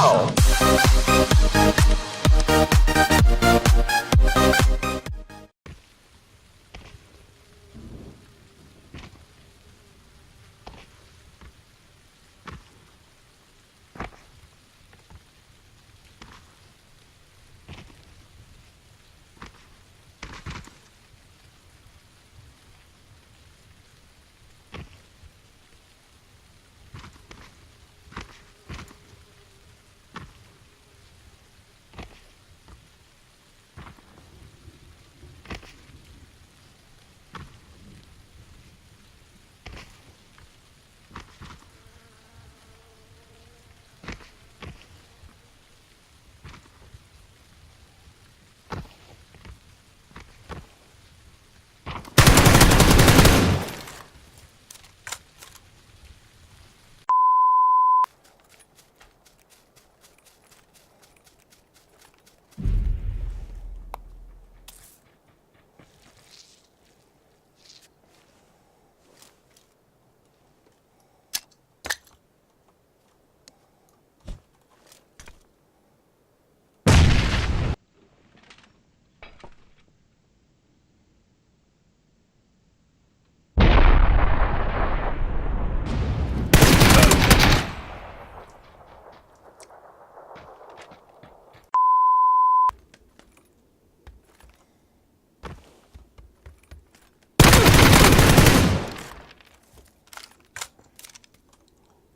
now.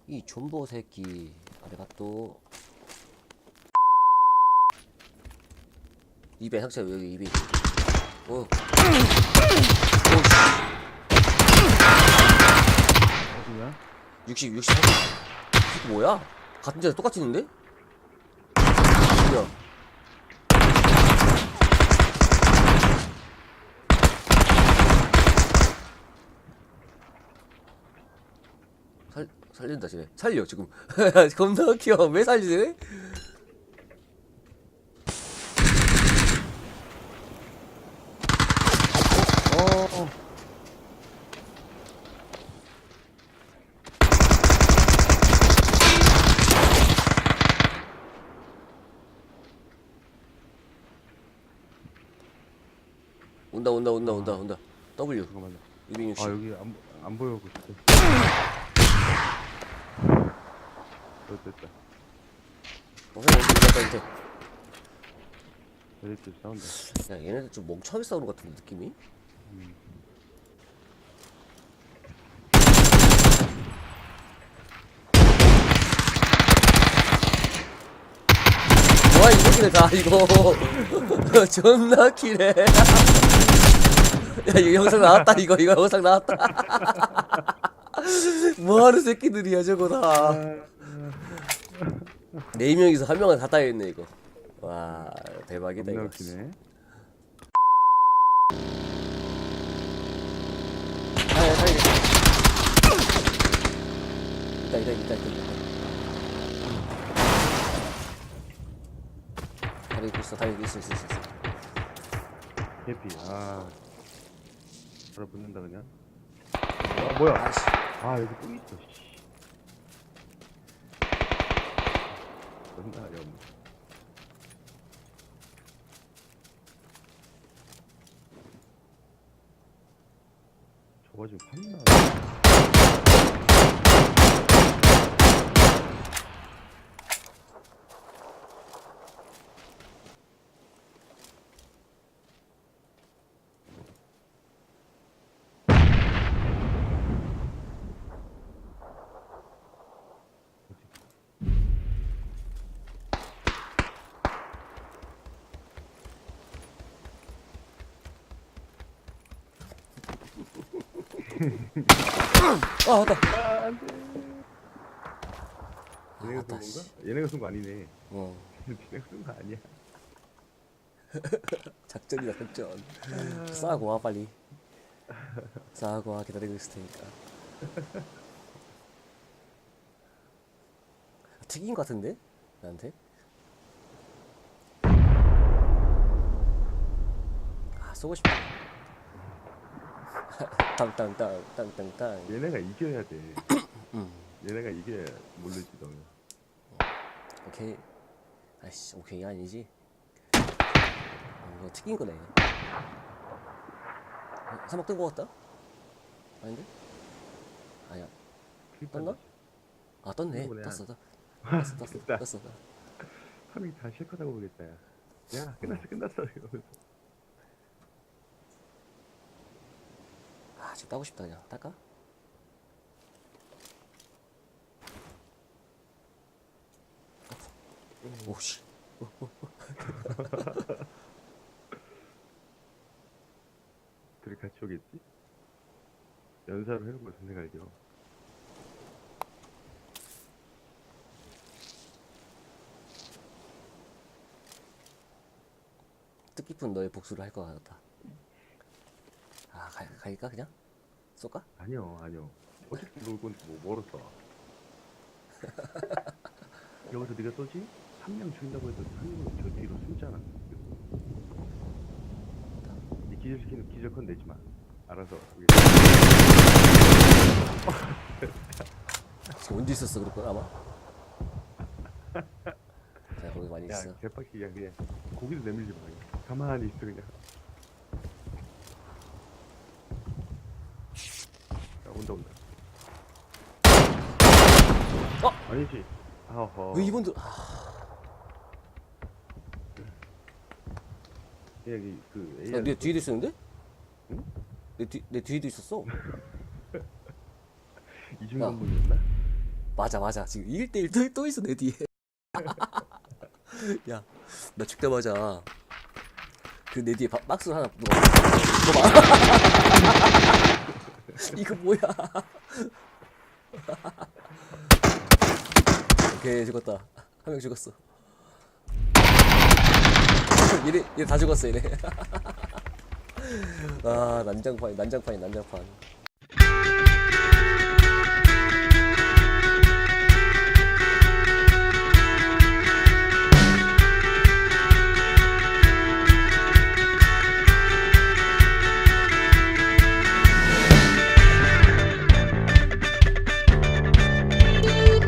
이 존버 새끼 내가 또 입에 학자 여기 입이 어. 오. 어디야? 60 60 이게 뭐야? 같은 데서 똑같이 있는데? 뭐야? 살 살린다 쟤네 살려 지금 겁나 귀여워 왜 살리지? 어. 온다 온다 온다 온다 온다 W 잠깐만요. 260 아 여기 안, 안 보여 그 진짜. 됐다. 어, 형 여기 또 싸운다. 야 얘네들 좀 멍청하게 싸우는 것 같은 느낌이? 와 이거기네 다 이거. 존나 키네 야 이거 영상 나왔다 이거. 이거 영상 나왔다. 뭐하는 새끼들이야 저거 다 네 명이서 한 명은 다 따여있네 이거 와 대박이다 이거 웃기네. 아야 살리 있다 있다 있다 있다 있다 다리 있고 있어 다리 있고 있어 있어 있어 있어. 해피. 아. 바로 붙는다 그냥. 아 뭐야? 아씨 아 여기 또 있어. 씨. 존나 어려운. 저거 지금 판나. 아 맞다. 얘네가 쏜 건가? 얘네가 쏜 거 아니네. 어. 얘네가 쏜 거 아니야. 작전이다 작전. 싸고 와 빨리. 싸고 와 기다리고 있을 테니까. 튀긴 것 같은데? 나한테? 아 쏘고 싶다 땅땅땅 땅땅땅 얘네가 이겨야 돼. 음. 얘네가 이겨야 모르지 너는. 오케이. 아이씨, 오케이가 아니지. 어, 이거 튀긴 거네. 어, 사막 뜬거 같다? 아닌데? 아니야. 떴나? 아, 떴네. 뜬거네. 떴어, 떴어. 떴어, 떴어, 됐다. 떴어. 파밍 다 실컷하고 보겠다 야. 야 끝났어 끝났어 이러면서. 아, 지금 따고 싶다, 그냥. 딸까? 오씨. 둘이 같이 오겠지? 연사로 해놓은 거 생각할게요. 뜻깊은 너의 복수를 할 것 같다. 아, 가, 갈까, 그냥? 쏠까? 아니요 아니요. 어차피 놀 건데 뭐 멀었어. 여기서 네가 쏘지? 한 명 죽인다고 해도 한 명은 저 뒤로 숨잖아. 이 기절시키는 기절컨 내지 마. 알아서. 우리- 지금 언제 있었어, 그럴 걸, 아마? 자, 거기 많이 있어. 야 개빡치야 그냥 고기도 내밀지 마. 그냥. 가만히 있어 그냥. 온다 온다. 어? 아니지. 아허. 왜 이분들, 아, 여기 그 야, AI 내 뒤에도 있었는데? 응? 내, 뒤, 내 뒤에도 있었어. 이중한 분이었나? 맞아, 맞아. 지금 1대1 또, 또 있어, 내 뒤에. 야, 나 죽자마자. 그 내 뒤에 바, 박스 하나 누가. 봐. 이거 뭐야. 오케이, 죽었다. 한 명 죽었어. 얘네, 얘다 죽었어, 얘네. 아, 난장판, 난장판이 난장판.